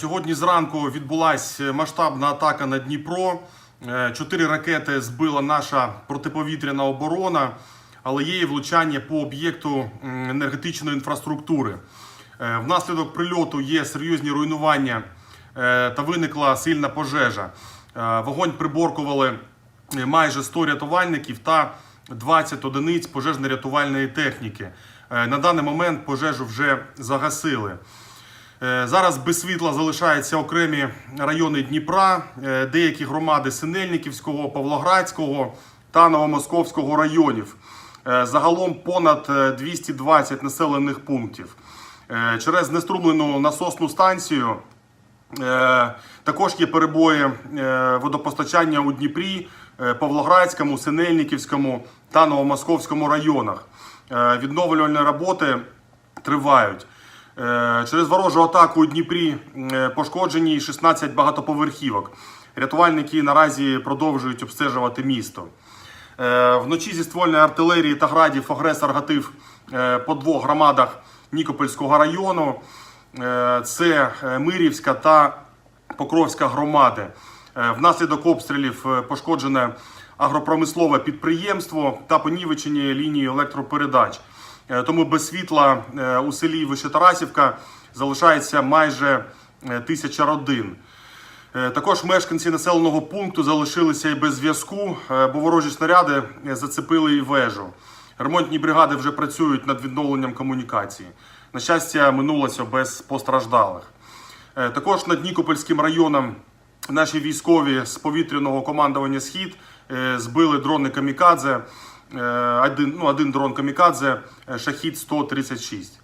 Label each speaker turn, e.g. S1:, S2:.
S1: Сьогодні зранку відбулася масштабна атака на Дніпро. Е, Чотири ракети збила наша протиповітряна оборона, але є і влучання по об'єкту енергетичної інфраструктури. Е, Внаслідок прильоту є серйозні руйнування е, та виникла сильна пожежа. Вогонь приборкували майже 100 рятувальників та 20 одиниць пожежно-рятувальної техніки. На даний момент пожежу вже загасили. Е, Зараз без світла залишаються окремі райони Дніпра, е, деякі громади Синельниківського, Павлоградського та Новомосковського районів. Е, Загалом понад е, 220 населених пунктів. Через неструмлену насосну станцію Також є перебої водопостачання у Дніпрі, Павлоградському, Синельниківському та Новомосковському районах. Відновлювальні роботи тривають. Е, Через ворожу атаку у Дніпрі е, пошкоджені 16 багатоповерхівок. Рятувальники наразі продовжують обстежувати місто. Е, Вночі зі ствольної артилерії та градів агресор гатив по двох громадах Нікопольського району. Це Мирівська та Покровська громади. Внаслідок обстрілів пошкоджене агропромислове підприємство та понівечені лінії електропередач. Е, Тому без світла е, у селі Вищетарасівка залишається майже е, тисяча родин. Також мешканці населеного пункту залишилися і без зв'язку, бо ворожі снаряди зацепили і вежу. Ремонтні бригади вже працюють над відновленням комунікації. На щастя, минулося без постраждалих. Також над Нікопольським районом наші військові з повітряного командування Схід збили дрони Камікадзе. Е, Один, ну, один дрон Камікадзе, е, Шахід 136.